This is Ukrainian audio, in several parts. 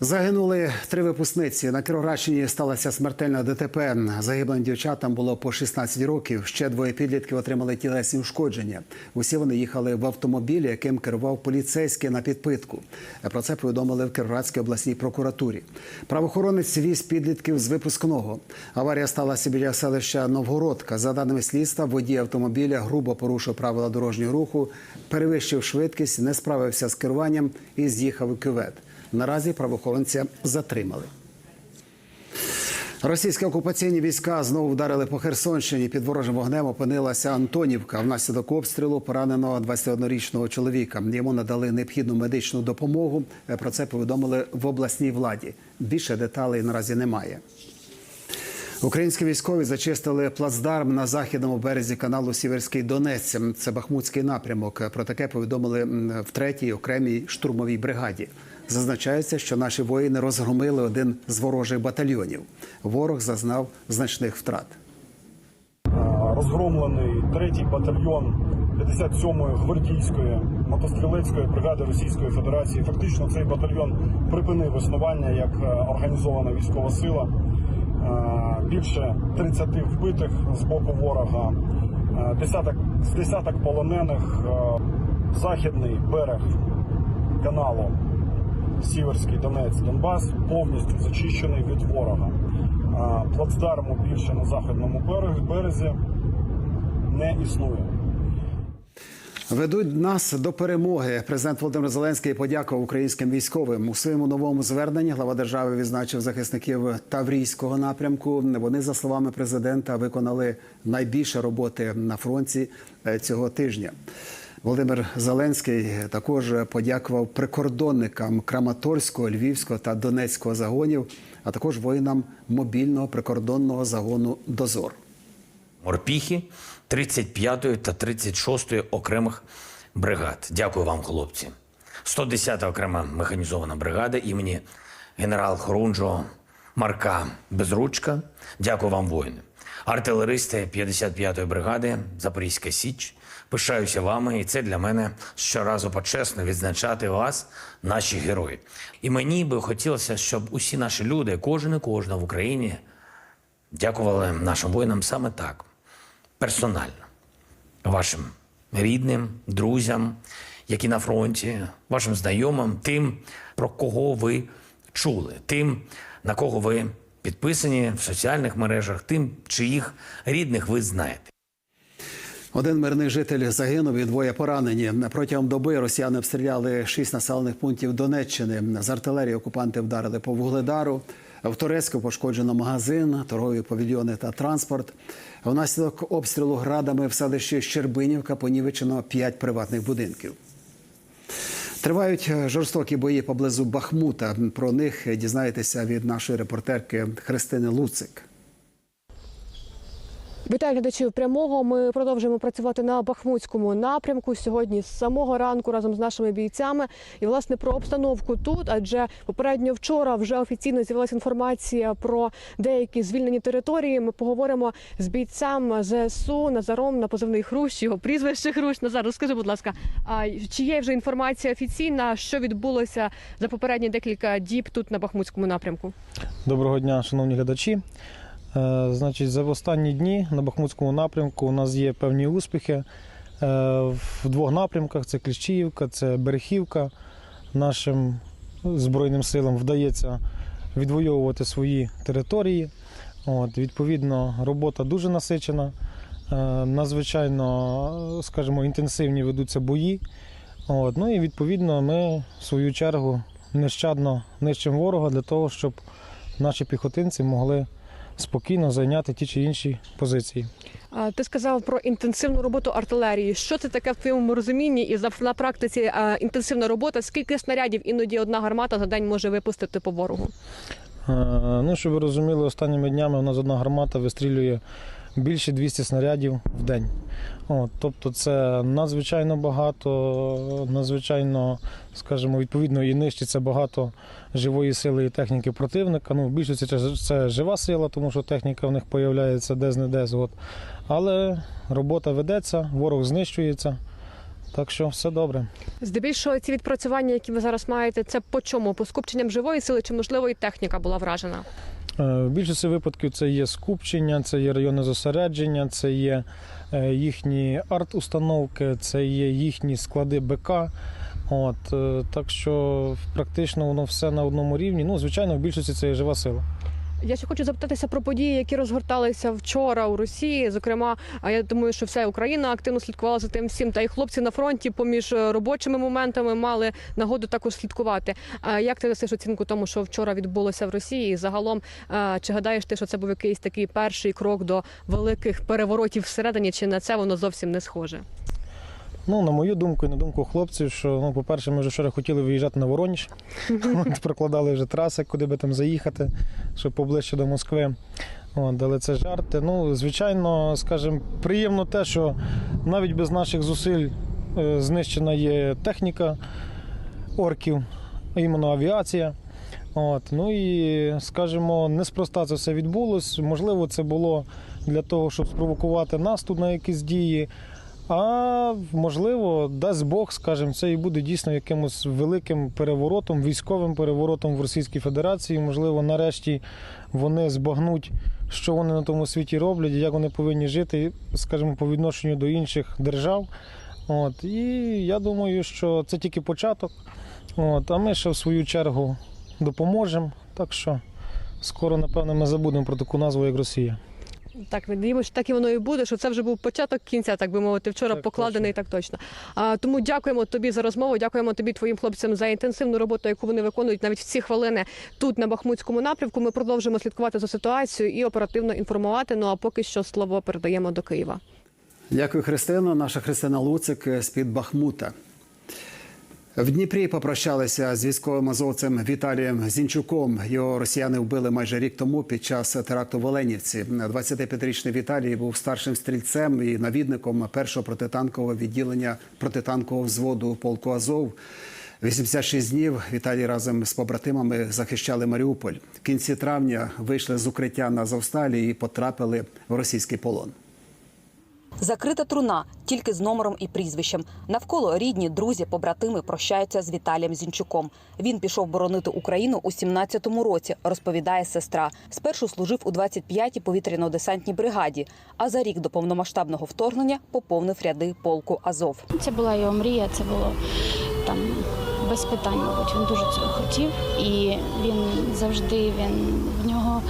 Загинули три випускниці. На Кіровоградщині сталося смертельна ДТП. Загиблим дівчатам було по 16 років. Ще двоє підлітків отримали тілесні ушкодження. Усі вони їхали в автомобілі, яким керував поліцейський на підпитку. Про це повідомили в Кіровоградській обласній прокуратурі. Правоохоронець віз підлітків з випускного. Аварія сталася біля селища Новгородка. За даними слідства, водій автомобіля грубо порушив правила дорожнього руху, перевищив швидкість, не справився з керуванням і з'їхав у кювет. Наразі правоохоронця затримали. Російські окупаційні війська знову вдарили по Херсонщині. Під ворожим вогнем опинилася Антонівка. Внаслідок обстрілу пораненого 21-річного чоловіка. Йому надали необхідну медичну допомогу. Про це повідомили в обласній владі. Більше деталей наразі немає. Українські військові зачистили плацдарм на західному березі каналу Сіверський Донець. Це Бахмутський напрямок. Про таке повідомили в третій окремій штурмовій бригаді. Зазначається, що наші воїни розгромили один з ворожих батальйонів. Ворог зазнав значних втрат. розгромлений третій батальйон 57-ї гвардійської мотострілецької бригади Російської Федерації. Фактично цей батальйон припинив існування як е, організована військова сила. Е, Більше 30 вбитих з боку ворога, е, десяток з десяток полонених. Західний берег каналу Сіверський Донець Донбас повністю зачищений від ворога. Плацдарму більше на західному березі не існує. Ведуть нас до перемоги. Президент Володимир Зеленський подякував українським військовим у своєму новому зверненні. Глава держави відзначив захисників Таврійського напрямку. Вони, за словами президента, виконали найбільше роботи на фронті е, цього тижня. Володимир Зеленський також подякував прикордонникам Краматорського, Львівського та Донецького загонів, а також воїнам мобільного прикордонного загону Дозор. морпіхи 35-ї та 36-ї окремих бригад. Дякую вам, хлопці. 110-та окрема механізована бригада імені генерал Хорунжого Марка Безручка. Дякую вам, воїни. Артилеристи 55-ї бригади Запорізька Січ. Пишаюся вами, і це для мене щоразу почесно відзначати вас, наші герої. І мені би хотілося, щоб усі наші люди, кожен і кожна в Україні, дякували нашим воїнам саме так, персонально, вашим рідним, друзям, які на фронті, вашим знайомим, тим, про кого ви чули, тим, на кого ви підписані в соціальних мережах, тим, чиїх рідних ви знаєте. Один мирний житель загинув і двоє поранені. Протягом доби росіяни обстріляли шість населених пунктів Донеччини. З артилерії окупанти вдарили по вугледару. В Турецьку пошкоджено магазин, торгові павільйони та транспорт. Внаслідок обстрілу градами в селищі Щербинівка понівечено п'ять приватних будинків. Тривають е, жорстокі бої поблизу Бахмута. Про них дізнаєтеся від нашої репортерки Христини Луцик. Вітаю глядачів прямого. Ми продовжуємо працювати на Бахмутському напрямку сьогодні з самого ранку разом з нашими бійцями. І власне про обстановку тут, адже попередньо вчора вже офіційно з'явилася інформація про деякі звільнені території. Ми поговоримо з бійцем ЗСУ Назаром на позивний Хрущ, його прізвище Хрущ. Назар, розкажи, будь ласка, а чи є вже інформація офіційна, що відбулося за попередні декілька діб тут на Бахмутському напрямку? Доброго дня, шановні глядачі. Е, Значить, за останні дні на Бахмутському напрямку у нас є певні успіхи е, в двох напрямках: це Кліщіївка, це Берехівка. Нашим Збройним силам вдається відвоювати свої території. От, відповідно, робота дуже насичена. Е, Надзвичайно, скажімо, інтенсивні ведуться бої. От, ну і відповідно ми в свою чергу нещадно нищимо ворога для того, щоб наші піхотинці могли спокійно зайняти ті чи інші позиції. Ти сказав про інтенсивну роботу артилерії. Що це таке в твоєму розумінні? І на практиці інтенсивна робота. Скільки снарядів іноді одна гармата за день може випустити по ворогу? Е, Ну, щоб ви розуміли, останніми днями у нас одна гармата вистрілює більше 200 снарядів в день. От, тобто це надзвичайно багато, надзвичайно, скажімо, відповідно, і нищиться багато живої сили і техніки противника. Ну, в більшості це, це жива сила, тому що техніка в них з'являється де-не-де. От. Але робота ведеться, ворог знищується. Так що все добре. Здебільшого ці відпрацювання, які ви зараз маєте, це по чому? По скупченням живої сили чи можливо і техніка була вражена? Е, В більшості випадків це є скупчення, це є районне зосередження, це є е, їхні арт-установки, це є їхні склади БК. От, е, так що практично воно все на одному рівні. Ну, звичайно, в більшості це є жива сила. Я ще хочу запитатися про події, які розгорталися вчора у Росії. Зокрема, а я думаю, що вся Україна активно слідкувала за тим всім. Та й хлопці на фронті поміж е, робочими моментами мали нагоду також слідкувати. А як ти дасиш оцінку тому, що вчора відбулося в Росії? І загалом, е, чи гадаєш ти, що це був якийсь такий перший крок до великих переворотів всередині, чи на це воно зовсім не схоже? Ну, на мою думку і на думку хлопців, що ну, по-перше, ми вже вчора хотіли виїжджати на Вороніж. От, Прокладали вже траси, куди би там заїхати, щоб поближче до Москви. От, але це жарти. Ну, звичайно, скажімо, приємно те, що навіть без наших зусиль е, знищена є техніка орків, іменно авіація. От, ну і скажімо, неспроста це все відбулось. Можливо, це було для того, щоб спровокувати нас тут на якісь дії. А можливо, дасть Бог, скажімо, це і буде дійсно якимось великим переворотом, військовим переворотом в Російській Федерації. Можливо, нарешті вони збагнуть, що вони на тому світі роблять, як вони повинні жити, скажімо, по відношенню до інших держав. От, і я думаю, що це тільки початок. От, а ми ще в свою чергу допоможемо. Так що скоро, напевно, ми забудемо про таку назву, як Росія. Так, надіємося, що так і воно і буде, що це вже був початок кінця, так би мовити, вчора Так, покладений, так точно. А, тому дякуємо тобі за розмову, дякуємо тобі, твоїм хлопцям, за інтенсивну роботу, яку вони виконують навіть в ці хвилини тут, на Бахмутському напрямку. Ми продовжимо слідкувати за ситуацією і оперативно інформувати. Ну а поки що слово передаємо до Києва. Дякую, Христина. Наша Христина Луцик з під Бахмута. В Дніпрі попрощалися з військовим азовцем Віталієм Зінчуком. Його росіяни вбили майже рік тому під час теракту в Оленівці. 25-річний Віталій був старшим стрільцем і навідником першого протитанкового відділення протитанкового взводу полку Азов. 86 днів Віталій разом з побратимами захищали Маріуполь. В кінці травня вийшли з укриття на Азовсталі і потрапили в російський полон. Закрита труна тільки з номером і прізвищем. Навколо рідні, друзі, побратими прощаються з Віталієм Зінчуком. Він пішов боронити Україну у 17-му році, розповідає сестра. Спершу служив у 25-й повітряно-десантній бригаді, а за рік до повномасштабного вторгнення поповнив ряди полку Азов. Це була його мрія, це було там без питань, мабуть. Він дуже цього хотів. І він завжди він в нього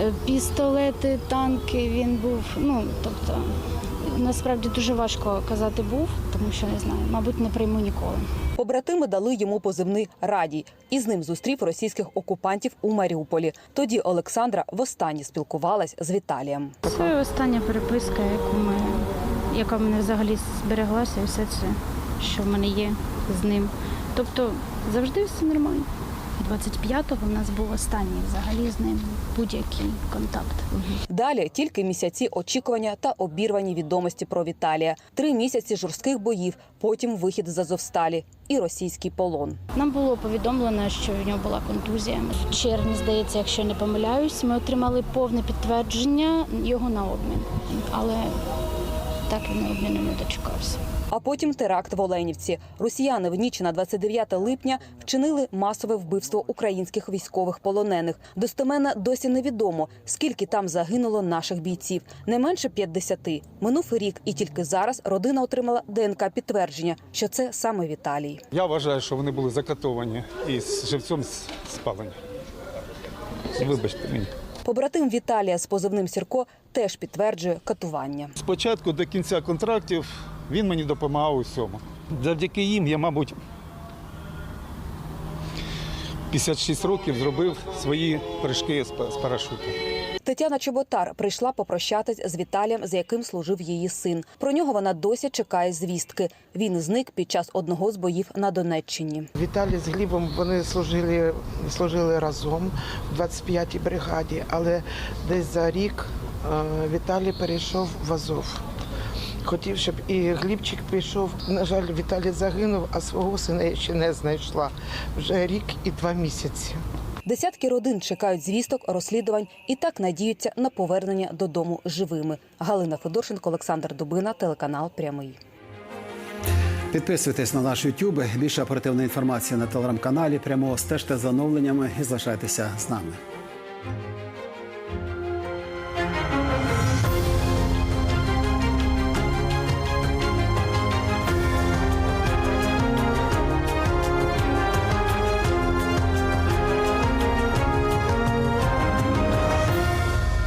е, пістолети, танки. Він був. Ну тобто, насправді дуже важко казати був, тому що не знаю, мабуть, не прийму ніколи. Побратими дали йому позивний Радій, і з ним зустрів російських окупантів у Маріуполі. Тоді Олександра востаннє спілкувалась з Віталієм. Це остання переписка, яку ми, яка в мене взагалі збереглася, і все це, що в мене є з ним. Тобто завжди все нормально. 25-го в нас був останній взагалі з ним будь-який контакт. Далі тільки місяці очікування та обірвані відомості про Віталія. Три місяці жорстких боїв, потім вихід з Азовсталі і російський полон. Нам було повідомлено, що в нього була контузія. В червні, здається, якщо не помиляюсь, ми отримали повне підтвердження його на обмін. Але так він обміну не дочекався. А потім теракт в Оленівці. Росіяни в ніч на 29 липня вчинили масове вбивство українських військових полонених. Достеменно досі невідомо, скільки там загинуло наших бійців. Не менше 50. Минув рік, і тільки зараз родина отримала ДНК підтвердження, що це саме Віталій. Я вважаю, що вони були закатовані і з живцем спалені. Вибачте мені. Побратим Віталія з позивним Сірко теж підтверджує катування. Спочатку до кінця контрактів він мені допомагав у всьому. Завдяки їм я, мабуть, 56 років зробив свої прыжки з парашуту. Тетяна Чоботар прийшла попрощатись з Віталієм, з яким служив її син. Про нього вона досі чекає звістки. Він зник під час одного з боїв на Донеччині. Віталій з Глібом вони служили, служили разом в 25-й бригаді, але десь за рік е, Віталій перейшов в Азов. Хотів, щоб і Глібчик пішов. На жаль, Віталій загинув, а свого сина я ще не знайшла. Вже рік і два місяці. Десятки родин чекають звісток, розслідувань і так надіються на повернення додому живими. Галина Федорченко, Олександр Дубина, телеканал Прямий. Підписуйтесь на наш YouTube. Більше оперативної інформації на телеграм-каналі. Прямо стежте за оновленнями і залишайтеся з нами.